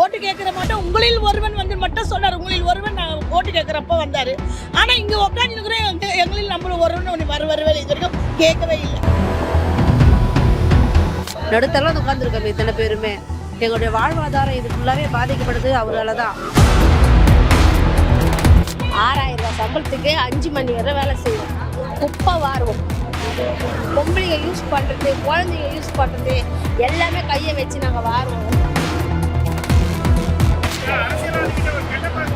ஓட்டு கேட்குற மட்டும். உங்களில் ஒருவன் வந்து மட்டும் சொன்னார். உங்களில் ஒருவன் நான் ஓட்டு கேட்குறப்ப வந்தார். ஆனால் இங்கே உட்காந்துருக்கிறேன் எங்களில் நம்மளும் ஒருவன் ஒன்று வர வரவே இது வரைக்கும் கேட்கவே இல்லை. நடுத்தரம் உட்காந்துருக்கோம் இத்தனை பேருமே. எங்களுடைய வாழ்வாதாரம் இது ஃபுல்லாகவே பாதிக்கப்படுது. அவரால் தான் ஆறாயிரம் ரூபாய் சம்பளத்துக்கு அஞ்சு மணி வரை வேலை செய்வோம். குப்பை வாருவோம். பொம்பளைங்க யூஸ் பண்ணுறது குழந்தைங்க யூஸ் பண்ணுறது எல்லாமே கையை வச்சு நாங்கள் வாருவோம். அரசியல்வாதிகிட்ட ஒரு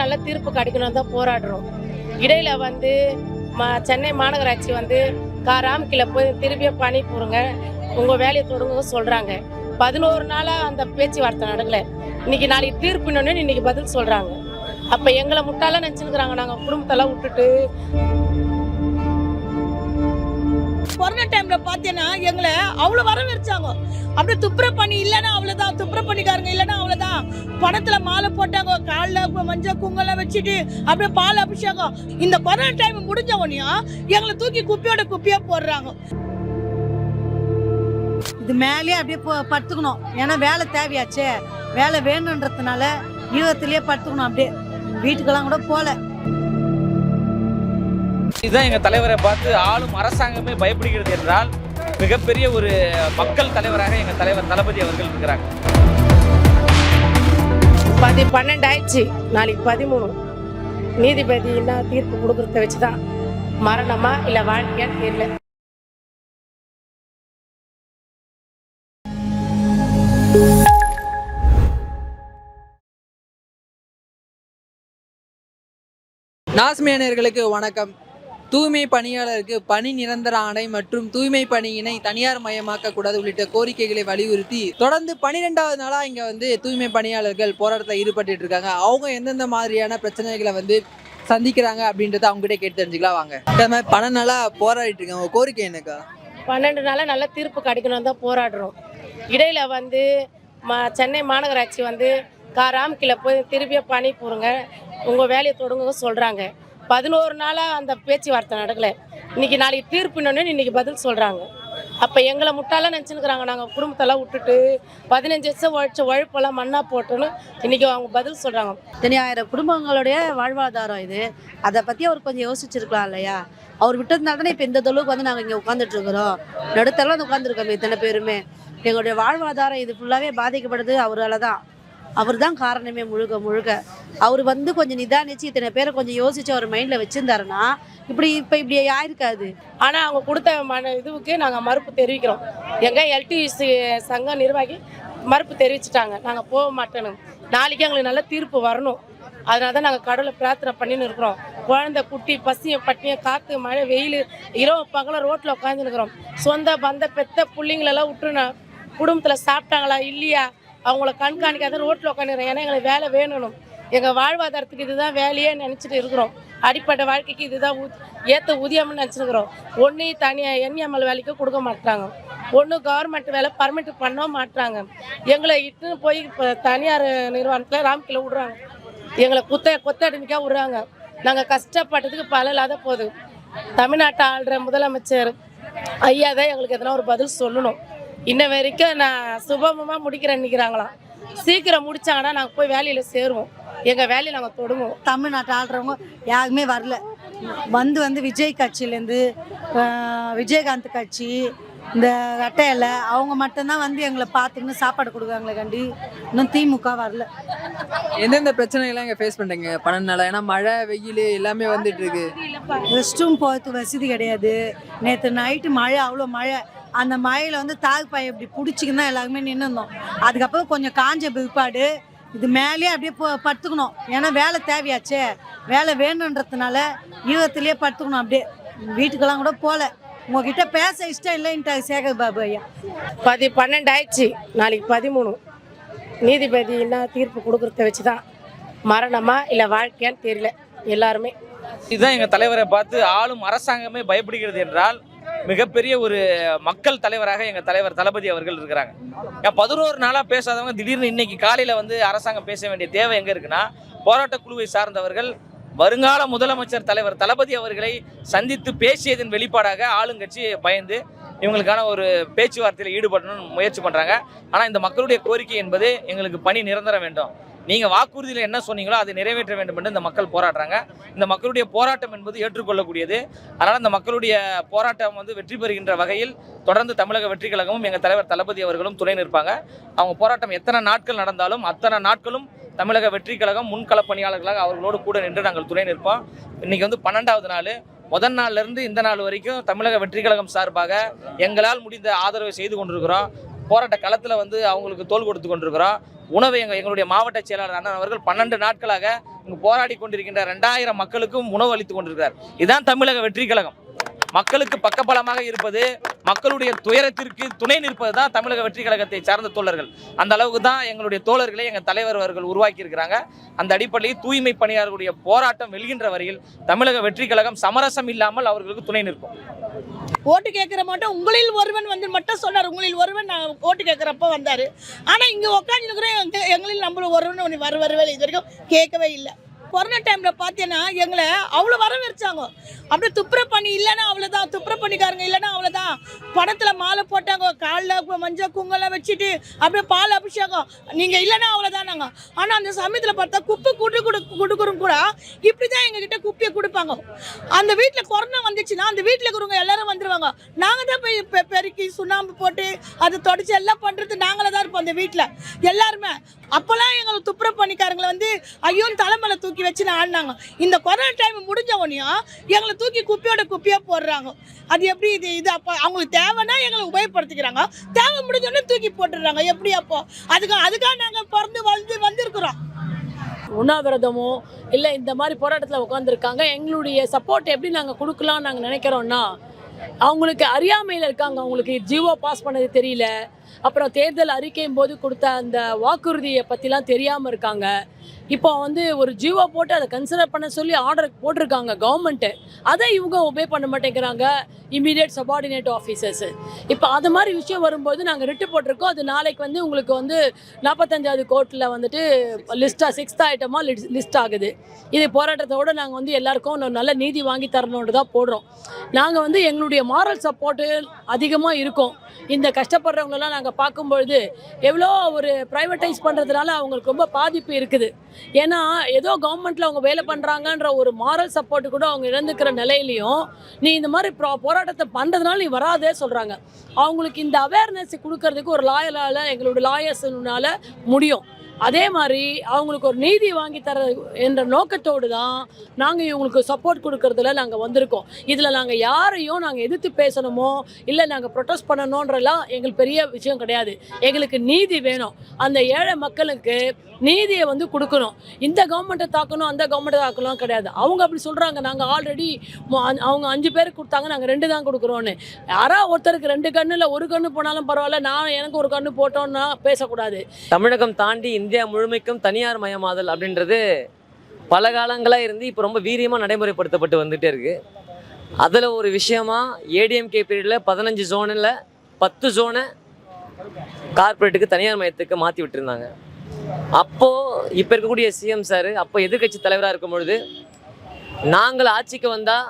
நல்ல தீர்ப்பு கிடைக்கணும் தான் போராடுறோம். இடையில வந்து சென்னை மாநகராட்சி வந்து காராம்கில போய் திருப்பியும் பணி போடுங்க உங்க வேலையை தொடங்க சொல்றாங்க. பதினோரு நாளா அந்த பேச்சுவார்த்தை நடக்கல. இன்னைக்கு நாளைக்கு தீர்ப்புன்னு இன்னைக்கு பதில் சொல்றாங்க. அப்ப எங்களை முட்டால நினைச்சுக்கிறாங்க நாங்க குடும்பத்தெல்லாம் விட்டுட்டு. கொரோனா டைம்ல பார்த்தீங்கன்னா எங்களை அவ்வளோ வரவேற்றாங்க. அப்படியே துப்புர பண்ணி இல்லைன்னா அவ்வளோதான் துப்புர பண்ணிக்காரங்க இல்லைன்னா அவ்வளோதான் பணத்துல மாலை போட்டாங்க. காலில் மஞ்சள் குங்கெல்லாம் வச்சுட்டு அப்படியே பால் அபிஷேகம். இந்த கொரோனா டைம் முடிஞ்ச உடனேயும் எங்களை தூக்கி குப்பியோட குப்பியா போடுறாங்க. இது மேலேயே அப்படியே படுத்துக்கணும். ஏன்னா வேலை தேவையாச்சே. வேலை வேணுன்றதுனால ஈவத்திலேயே படுத்துக்கணும் அப்படியே. வீட்டுக்கெல்லாம் கூட போகல இதுதான் எங்க தலைவரை பார்த்து ஆளும் அரசாங்கமே பயப்படுகிறது என்றால் மிகப்பெரிய ஒரு மக்கள் தலைவராக எங்க தலைவர் தளபதி அவர்கள் இருக்கிறாங்க பதி பன்னெண்டு ஆயிடுச்சு நாளைக்கு பதிமூணு. நீதிபதி என்ன தீர்ப்பு கொடுக்கறத வச்சுதான் மரணமா இல்ல வாழ்க்கையான்னு தெரியல. நாஸ்மேனர்களுக்கு வணக்கம். தூய்மை பணியாளருக்கு பணி நிரந்தர ஆணை மற்றும் தூய்மை பணியினை தனியார் மயமாக்க கூடாது உள்ளிட்ட கோரிக்கைகளை வலியுறுத்தி தொடர்ந்து பனிரெண்டாவது நாளா இங்க வந்து தூய்மை பணியாளர்கள் போராட்டத்தில் ஈடுபட்டு இருக்காங்க. அவங்க எந்தெந்த மாதிரியான பிரச்சனைகளை வந்து சந்திக்கிறாங்க அப்படின்றத அவங்க கிட்ட கேட்டு தெரிஞ்சுக்கலாம் வாங்க. இந்த மாதிரி பல நாளா போராடிட்டு இருக்காங்க. கோரிக்கை என்னக்கா? பன்னெண்டு நாளாக நல்ல தீர்ப்பு கிடைக்கணும் தான் போராடுறோம். இடையில வந்து சென்னை மாநகராட்சி வந்து காராம்கில போய் திருப்பியும் பணி போடுங்க. உங்கள் வேலையை தொடங்க சொல்கிறாங்க பதினோரு நாளாக அந்த பேச்சுவார்த்தை நடக்கலை. இன்றைக்கி நாளைக்கு தீர்ப்புனோன்னு இன்றைக்கி பதில் சொல்கிறாங்க அப்போ எங்களை முட்டாலாம் நினச்சிருக்கிறாங்க நாங்கள் குடும்பத்தெல்லாம் விட்டுட்டு பதினஞ்சு வருஷம் உழைச்ச உழைப்பெல்லாம் மண்ணாக போட்டுன்னு இன்றைக்கி அவங்க பதில் சொல்கிறாங்க தனியாயிரம் குடும்பங்களுடைய வாழ்வாதாரம் இது. அதை பற்றி அவர் கொஞ்சம் யோசிச்சிருக்கலாம் இல்லையா? அவர் விட்டதுனால தானே இப்போ இந்த தொழுவுக்கு வந்து நாங்கள் இங்கே உட்காந்துட்ருக்குறோம் நடுத்தரெல்லாம் வந்து உட்காந்துருக்கோம் இத்தனை பேருமே. எங்களுடைய வாழ்வாதாரம் இது ஃபுல்லாகவே பாதிக்கப்படுது. அவரால் தான் அவர் தான் காரணமே முழுக்க முழுக்க அவர் வந்து கொஞ்சம் நிதானிச்சு இத்தனை பேரை கொஞ்சம் யோசிச்சு அவர் மைண்டில் வச்சிருந்தாருன்னா இப்படி இப்போ இப்படி ஆயிருக்காது. ஆனால் அவங்க கொடுத்த மன இதுவுக்கு நாங்கள் மறுப்பு தெரிவிக்கிறோம். எங்கள் எல்டிசி சங்க நிர்வாகி மறுப்பு தெரிவிச்சிட்டாங்க. நாங்கள் போக மாட்டோன்னு. நாளைக்கு எங்களுக்கு நல்ல தீர்ப்பு வரணும். அதனால தான் நாங்கள் கடவுளை பிரார்த்தனை பண்ணின்னு இருக்கிறோம். குழந்தை குட்டி பசியும் பட்டினியும் காற்று மழை வெயில் இரவு பகலும் ரோட்டில் உட்காந்துருக்குறோம் சொந்த பந்த பெத்த பிள்ளைங்களெல்லாம் விட்டுருனா குடும்பத்தில் சாப்பிட்டாங்களா இல்லையா? அவங்கள கண்காணிக்காத ரோட்டில் உட்காந்துருக்கோம் ஏன்னா எங்களுக்கு வேலை வேணும் எங்கள் வாழ்வாதாரத்துக்கு இதுதான் வேலையே நினச்சிட்டு இருக்கிறோம். அடிப்பட்ட வாழ்க்கைக்கு இதுதான் ஏற்ற ஊதியம்னு நினச்சிருக்கிறோம். ஒன்று தனியாக என்எம்எல் வேலைக்கு கொடுக்க மாட்டாங்க ஒன்று கவர்மெண்ட் வேலை பர்மிட் பண்ண மாட்டாங்க எங்களை இட்டுன்னு போய் இப்போ தனியார் நிறுவனத்தில் ராம்கில விடுறாங்க. எங்களை குத்த கொத்தடிமைக்காக விடுறாங்க. நாங்கள் கஷ்டப்பட்டதுக்கு பல இல்லாத போகுது தமிழ்நாட்டை ஆள்ற முதலமைச்சர் ஐயா தான் எங்களுக்கு எதனா ஒரு பதில் சொல்லணும். இன்ன வரைக்கும் நான் சுபமமாக முடிக்கிறேன் நிற்கிறாங்களாம் சீக்கிரம் முடிச்சாங்கன்னா நாங்கள் போய் வேலையில் சேருவோம். எங்கள் வேலையை நாங்கள் தொடங்குவோம் தமிழ்நாட்டை ஆள்றவங்க யாருமே வரல. வந்து வந்து விஜய் கட்சியிலேருந்து விஜயகாந்த் கட்சி இந்த ரெட்டையில அவங்க மட்டும்தான் வந்து எங்களை பார்த்துக்கின்னு சாப்பாடு கொடுக்குறாங்களே கண்டி. இன்னும் திமுக வரல. எந்தெந்த பிரச்சனைகள்லாம் இங்க ஃபேஸ் பண்றீங்க? பன்னெண்டு நாளா ஏன்னா மழை வெயில் எல்லாமே வந்துட்டு இருக்கு. ரெஸ்ட் ரூம் போகிறது வசதி கிடையாது. நேற்று நைட்டு மழை அவ்வளோ மழை. அந்த மழையில் வந்து தாகுப்பாய் இப்படி பிடிச்சிக்கின்னு தான் எல்லாருமே நின்றுருந்தோம் அதுக்கப்புறம் கொஞ்சம் காஞ்ச பிற்பாடு இது மேலேயே அப்படியே போ படுத்துக்கணும். ஏன்னா வேலை தேவையாச்சே. வேலை வேணுன்றதுனால ஈவத்திலேயே படுத்துக்கணும் அப்படியே. வீட்டுக்கெல்லாம் கூட போகல உங்ககிட்ட பேச இஷ்டம் இல்லைன்ட்டாங்க சேகர் பாபு ஐயா. பதி பன்னெண்டு ஆயிடுச்சு நாளைக்கு பதிமூணு. நீதிபதி என்ன தீர்ப்பு கொடுக்கறத வச்சு தான் மரணமா இல்லை வாழ்க்கையான்னு தெரியல. எல்லாருமே. இதுதான் எங்க தலைவரை பார்த்து ஆளும் அரசாங்கமே பயப்படுகிறது என்றால் மிகப்பெரிய ஒரு மக்கள் தலைவராக எங்கள் தலைவர் தளபதி அவர்கள் இருக்கிறாங்க. ஏன் பதினோரு நாளாக பேசாதவங்க திடீர்னு இன்னைக்கு காலையில் வந்து அரசாங்கம் பேச வேண்டிய தேவை எங்கே இருக்குன்னா போராட்ட குழுவை சார்ந்தவர்கள் வருங்கால முதலமைச்சர் தலைவர் தளபதி அவர்களை சந்தித்து பேசியதன் வெளிப்பாடாக ஆளுங்கட்சி பயந்து இவங்களுக்கான ஒரு பேச்சுவார்த்தையில் ஈடுபடணும்னு முயற்சி பண்ணுறாங்க ஆனால் இந்த மக்களுடைய கோரிக்கை என்பது எங்களுக்கு பணி நிரந்தர வேண்டும். நீங்கள் வாக்குறுதியில் என்ன சொன்னீங்களோ அதை நிறைவேற்ற வேண்டும் என்று இந்த மக்கள் போராடுறாங்க. இந்த மக்களுடைய போராட்டம் என்பது ஏற்றுக்கொள்ளக்கூடியது. அதனால் இந்த மக்களுடைய போராட்டம் வந்து வெற்றி பெறுகின்ற வகையில் தொடர்ந்து தமிழக வெற்றி கழகமும் எங்கள் தலைவர் தளபதி அவர்களும் துணை நிற்பாங்க. அவங்க போராட்டம் எத்தனை நாட்கள் நடந்தாலும் அத்தனை நாட்களும் தமிழக வெற்றி கழகம் முன்கள பணியாளர்களாக அவர்களோடு கூட நின்று நாங்கள் துணை நிற்போம். இன்றைக்கி வந்து பன்னெண்டாவது நாள். முதல் நாள்லேருந்து இந்த நாள் வரைக்கும் தமிழக வெற்றி கழகம் சார்பாக எங்களால் முடிந்த ஆதரவை செய்து கொண்டிருக்கிறோம். போராட்ட களத்தில் வந்து அவங்களுக்கு தோல் கொடுத்து கொண்டிருக்கிறோம். உணவை எங்கள் எங்களுடைய மாவட்ட செயலாளர் அண்ணன் அவர்கள் பன்னெண்டு நாட்களாக இங்கு போராடி கொண்டிருக்கின்ற ரெண்டாயிரம் மக்களுக்கும் உணவு அளித்து கொண்டிருக்கிறார். இதுதான் தமிழக வெற்றி கழகம். மக்களுக்கு பக்கபலமாக இருப்பது மக்களுடைய துயரத்திற்கு துணை நிற்பது தான் தமிழக வெற்றி கழகத்தை சார்ந்த தோழர்கள். அந்த அளவுக்கு தான் எங்களுடைய தோழர்களை எங்கள் தலைவர் அவர்கள் உருவாக்கி இருக்கிறாங்க அந்த அடிப்படையில் தூய்மை பணியாளர்களுடைய போராட்டம் வெல்கின்ற வரையில் தமிழக வெற்றி கழகம் சமரசம் இல்லாமல் அவர்களுக்கு துணை நிற்போம் ஓட்டு கேட்குற மட்டும் உங்களில் ஒருவன் வந்து மட்டும் சொன்னார். உங்களில் ஒருவன் நான் ஓட்டு கேட்குறப்ப வந்தார். ஆனால் இங்கே உட்காந்துருக்குற எங்களில் நம்மளும் ஒருவன் ஒன்று வர வரவே இது வரைக்கும் கேட்கவே இல்லை. கொரோனா டைமில் பார்த்தீங்கன்னா எங்களை அவ்வளோ வரவேற்றாங்க. அப்படியே துப்புர பண்ணி இல்லைன்னா அவ்வளோதான் துப்புர பண்ணிக்காரங்க இல்லைன்னா அவ்வளோதான் படத்தில் மாலை போட்டாங்க காலில் மஞ்சள் குங்கெல்லாம் வச்சுட்டு அப்படியே பால் அபிஷேகம். நீங்கள் இல்லைன்னா அவ்வளோதான் நாங்கள் ஆனால் அந்த சமயத்தில் பார்த்தா குப்பை கூட்டு கொடு கொடுக்குறோம் கூட இப்படி தான் எங்ககிட்ட குப்பையை கொடுப்பாங்க. அந்த வீட்டில் கொரோனா வந்துச்சுன்னா அந்த வீட்டில் இருக்கிறவங்க எல்லாரும் வந்துடுவாங்க நாங்கள் தான் போய் பெ- பெருக்கி சுண்ணாம்பு போட்டு அதை தொடச்சி எல்லாம் பண்ணுறது நாங்களே தான் இருப்போம் அந்த வீட்டில் எல்லாருமே. அப்போல்லாம் எங்களை துப்புர பண்ணிக்காரங்களை வந்து ஐயோ தலைமலை தூக்கி தூக்கி வச்சு ஆடினாங்க. இந்த கொரோனா டைம் முடிஞ்ச உடனேயும் எங்களை தூக்கி குப்பையோட குப்பையாக போடுறாங்க. அது எப்படி இது இது அப்போ அவங்களுக்கு தேவைன்னா எங்களை உபயோகப்படுத்திக்கிறாங்க. தேவை முடிஞ்சோடனே தூக்கி போட்டுடுறாங்க. எப்படி அப்போ? அதுக்கு அதுக்காக நாங்கள் பிறந்து வளர்ந்து வந்திருக்கிறோம். உண்ணாவிரதமோ இல்லை இந்த மாதிரி போராட்டத்தில் உட்காந்துருக்காங்க எங்களுடைய சப்போர்ட் எப்படி நாங்கள் கொடுக்கலாம்னு நாங்கள் நினைக்கிறோன்னா அவங்களுக்கு அறியாமையில் இருக்காங்க. அவங்களுக்கு ஜீவோ பாஸ் பண்ணது தெரியல. அப்புறம் தேர்தல் அறிக்கையும் போது கொடுத்த அந்த வாக்குறுதியை பற்றிலாம் தெரியாமல் இருக்காங்க. இப்போ வந்து ஒரு ஜியோ போட்டு அதை கன்சிடர் பண்ண சொல்லி ஆர்டர் போட்டிருக்காங்க கவர்மெண்ட்டு அதை இவங்க ஒபே பண்ண மாட்டேங்கிறாங்க. இமீடியட் சபார்டினேட் ஆஃபீஸர்ஸ் இப்போ அது மாதிரி விஷயம் வரும்போது நாங்கள் ரிட்டு போட்டிருக்கோம். அது நாளைக்கு வந்து உங்களுக்கு வந்து நாற்பத்தஞ்சாவது கோர்ட்டில் வந்துட்டு லிஸ்ட்டாக சிக்ஸ்த் ஐட்டமாக லிஸ்ட் ஆகுது. இது போராட்டத்தோடு நாங்கள் வந்து எல்லாருக்கும் ஒரு நல்ல நீதி வாங்கி தரணுன்ட்டு தான் போடுறோம். நாங்கள் வந்து எங்களுடைய மாரல் சப்போர்ட்டு அதிகமாக இருக்கும். இந்த கஷ்டப்படுறவங்களெல்லாம் நாங்கள் பார்க்கும்பொழுது எவ்வளோ ஒரு ப்ரைவேட்டைஸ் பண்ணுறதுனால அவங்களுக்கு ரொம்ப பாதிப்பு இருக்குது. ஏன்னா ஏதோ கவர்மெண்ட்டில் அவங்க வேலை பண்ணுறாங்கன்ற ஒரு மாரல் சப்போர்ட் கூட அவங்க இழந்துக்கிற நிலையிலையும் நீ இந்த மாதிரி ப்ரோ போராட்டத்தை பண்ணுறதுனால நீ வராதே சொல்கிறாங்க அவங்களுக்கு இந்த அவேர்னஸ் கொடுக்கறதுக்கு ஒரு லாயலால் எங்களோட லாயர்ஸ்னால முடியும். அதே மாதிரி அவங்களுக்கு ஒரு நீதி வாங்கி தர என்ற நோக்கத்தோடு தான் நாங்கள் இவங்களுக்கு சப்போர்ட் கொடுக்கறதுல நாங்கள் வந்திருக்கோம். இதில் நாங்கள் யாரையும் நாங்கள் எதிர்த்து பேசணுமோ இல்லை நாங்கள் ப்ரொட்டஸ்ட் பண்ணணுன்றலாம் எங்களுக்கு பெரிய விஷயம் கிடையாது. எங்களுக்கு நீதி வேணும். அந்த ஏழை மக்களுக்கு நீதியை வந்து கொடுக்கணும். இந்த கவர்மெண்ட்டை தாக்கணும் அந்த கவர்மெண்ட்டை தாக்கணும் கிடையாது. அவங்க அப்படி சொல்கிறாங்க நாங்கள் ஆல்ரெடி அவங்க அஞ்சு பேர் கொடுத்தாங்க. நாங்கள் ரெண்டு தான் கொடுக்குறோன்னு யாரா ஒருத்தருக்கு ரெண்டு கண்ணில் ஒரு கண்ணு போனாலும் பரவாயில்ல. நான் எனக்கு ஒரு கண்ணு போட்டோன்னா பேசக்கூடாது. தமிழகம் தாண்டி இந்தியா முழுமைக்கும் தனியார் மயமாதல் அப்படின்றது பல காலங்களாக இருந்து இப்போ ரொம்ப வீரியமாக நடைமுறைப்படுத்தப்பட்டு வந்துகிட்டே இருக்குது அதில் ஒரு விஷயமா ஏடிஎம்கே பீரியடில் பதினஞ்சு ஜோனில் பத்து ஜோனை கார்ப்பரேட்டுக்கு தனியார் மயத்துக்கு மாற்றி விட்டுருந்தாங்க. அப்போது இப்போ இருக்கக்கூடிய சிஎம் சார் அப்போ எதிர்க்கட்சி தலைவராக இருக்கும் பொழுது நாங்கள் ஆட்சிக்கு வந்தால்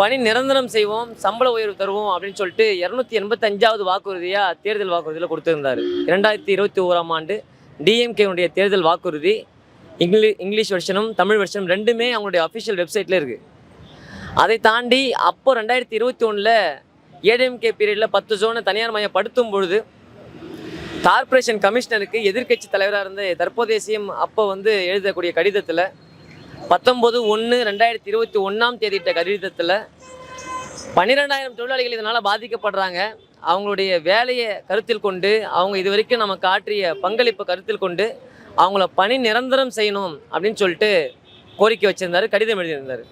பணி நிரந்தரம் செய்வோம் சம்பள உயர்வு தருவோம் அப்படின்னு சொல்லிட்டு இரநூத்தி எண்பத்தஞ்சாவது வாக்குறுதியாக தேர்தல் வாக்குறுதியில் கொடுத்துருந்தார். இரண்டாயிரத்தி இருபத்தி ஓராம் ஆண்டு டிஎம்கேனுடைய தேர்தல் வாக்குறுதி இங்கிலி இங்கிலீஷ் வெர்ஷனும் தமிழ் வெர்ஷனும் ரெண்டுமே அவங்களுடைய அஃபிஷியல் வெப்சைட்டில் இருக்குது அதை தாண்டி அப்போ ரெண்டாயிரத்தி இருபத்தி ஒன்றில் ஏடிஎம்கே பீரியடில் பத்து ஜோனை தனியார் மயப்படுத்தும் பொழுது கார்ப்பரேஷன் கமிஷனருக்கு எதிர்க்கட்சி தலைவராக இருந்த தற்போதைய சிஎம் அப்போ வந்து எழுதக்கூடிய கடிதத்தில் பத்தொம்போது ஒன்று ரெண்டாயிரத்தி இருபத்தி ஒன்றாம் தேதியிட்ட கடிதத்தில் பன்னிரெண்டாயிரம் தொழிலாளிகள் இதனால் பாதிக்கப்படுறாங்க. அவங்களுடைய வேலையை கருத்தில் கொண்டு அவங்க இது வரைக்கும் நமக்கு ஆற்றிய பங்களிப்பை கருத்தில் கொண்டு அவங்கள பணி நிரந்தரம் செய்யணும் அப்படின்னு சொல்லிட்டு கோரிக்கை வச்சிருந்தாரு கடிதம் எழுதியிருந்தார்.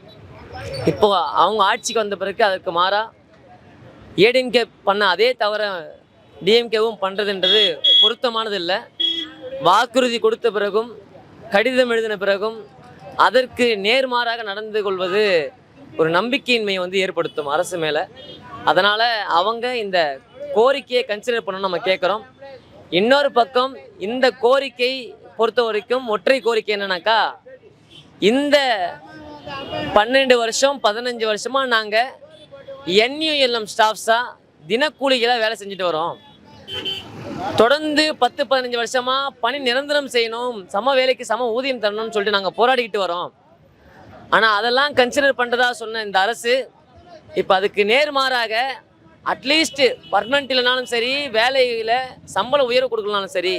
இப்போ அவங்க ஆட்சிக்கு வந்த பிறகு அதற்கு மாறாக ஏடிஎம்கே பண்ண அதே தவிர டிஎம்கேவும் பண்ணுறதுன்றது பொருத்தமானது இல்லை வாக்குறுதி கொடுத்த பிறகும் கடிதம் எழுதின பிறகும் அதற்கு நேர்மாறாக நடந்து கொள்வது ஒரு நம்பிக்கையின்மையை வந்து ஏற்படுத்தும் அரசு மேலே. அதனால் அவங்க இந்த கோரிக்கையை கன்சிடர் பண்ணணும்னு நம்ம கேட்குறோம் இன்னொரு பக்கம் இந்த கோரிக்கை பொறுத்த வரைக்கும் ஒற்றை கோரிக்கை என்னன்னாக்கா இந்த பன்னெண்டு வருஷம் பதினஞ்சு வருஷமாக நாங்கள் என்யூஎல்எம் ஸ்டாஃப்ஸாக தினக்கூலிகளாக வேலை செஞ்சுட்டு வரோம். தொடர்ந்து பத்து பதினஞ்சு வருஷமாக பணி நிரந்தரம் செய்யணும் சம வேலைக்கு சம ஊதியம் தரணும்னு சொல்லிட்டு நாங்கள் போராடிக்கிட்டு வரோம். ஆனால் அதெல்லாம் கன்சிடர் பண்ணுறதா சொன்ன இந்த அரசு இப்போ அதுக்கு நேர்மாறாக அட்லீஸ்ட்டு பர்மனெண்ட் இல்லைனாலும் சரி வேலையில் சம்பள உயர்வு கொடுக்கலனாலும் சரி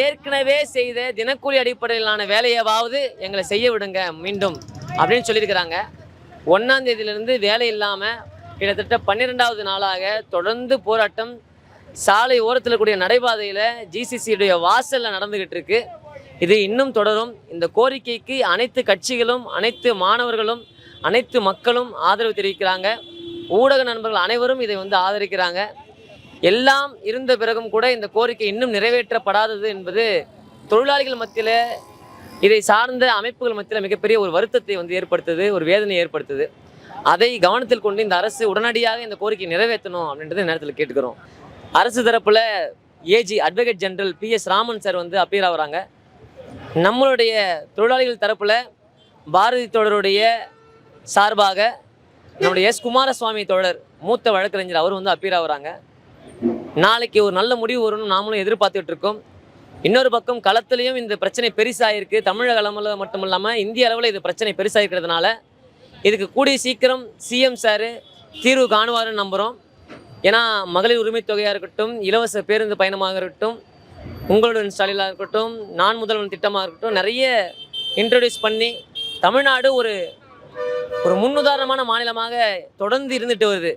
ஏற்கனவே செய்த தினக்கூலி அடிப்படையிலான வேலையாவது எங்களை செய்ய விடுங்க மீண்டும் அப்படின்னு சொல்லியிருக்கிறாங்க. ஒன்றாம் தேதியிலிருந்து வேலை இல்லாமல் கிட்டத்தட்ட பன்னிரெண்டாவது நாளாக தொடர்ந்து போராட்டம் சாலை ஓரத்தில் கூடிய நடைபாதையில் ஜிசிசியுடைய வாசலில் நடந்துக்கிட்டு இருக்கு. இது இன்னும் தொடரும். இந்த கோரிக்கைக்கு அனைத்து கட்சிகளும் அனைத்து மாணவர்களும் அனைத்து மக்களும் ஆதரவு தெரிவிக்கிறாங்க. ஊடக நண்பர்கள் அனைவரும் இதை வந்து ஆதரிக்கிறாங்க. எல்லாம் இருந்த பிறகும் கூட இந்த கோரிக்கை இன்னும் நிறைவேற்றப்படாதது என்பது தொழிலாளிகள் மத்தியில் இதை சார்ந்த அமைப்புகள் மத்தியில் மிகப்பெரிய ஒரு வருத்தத்தை வந்து ஏற்படுத்துது ஒரு வேதனை ஏற்படுத்துது. அதை கவனத்தில் கொண்டு இந்த அரசு உடனடியாக இந்த கோரிக்கை நிறைவேற்றணும் அப்படின்றத நேரத்தில் கேட்டுக்கிறோம். அரசு தரப்பில் AG advocate general P S Raman sir வந்து அப்பீர் ஆகிறாங்க. நம்மளுடைய தொழிலாளிகள் தரப்பில் பாரதி தொடருடைய சார்பாக நம்முடைய எஸ் குமாரசுவாமி தோழர் மூத்த வழக்கறிஞர் அவர் வந்து அப்பீர் ஆகுறாங்க நாளைக்கு ஒரு நல்ல முடிவு வரும்னு நாமளும் எதிர்பார்த்துட்டு இருக்கோம். இன்னொரு பக்கம் களத்துலேயும் இந்த பிரச்சனை பெருசாகிருக்கு தமிழக அளவில் மட்டும் இல்லாமல் இந்திய அளவில் இது பிரச்சனை பெருசாகிருக்கிறதுனால இதுக்கு கூடிய சீக்கிரம் சிஎம் சார் தீர்வு காணுவாருன்னு நம்புகிறோம் ஏன்னா மகளிர் உரிமை தொகையாக இருக்கட்டும் இலவச பேருந்து பயணமாக இருக்கட்டும் உங்களுடன் ஸ்டாலிலாக இருக்கட்டும் நான் முதல்வன் திட்டமாக இருக்கட்டும் நிறைய இன்ட்ரடியூஸ் பண்ணி தமிழ்நாடு ஒரு ஒரு முன்னுதாரணமான மாநிலமாக தொடர்ந்து இருந்துட்டு வருது.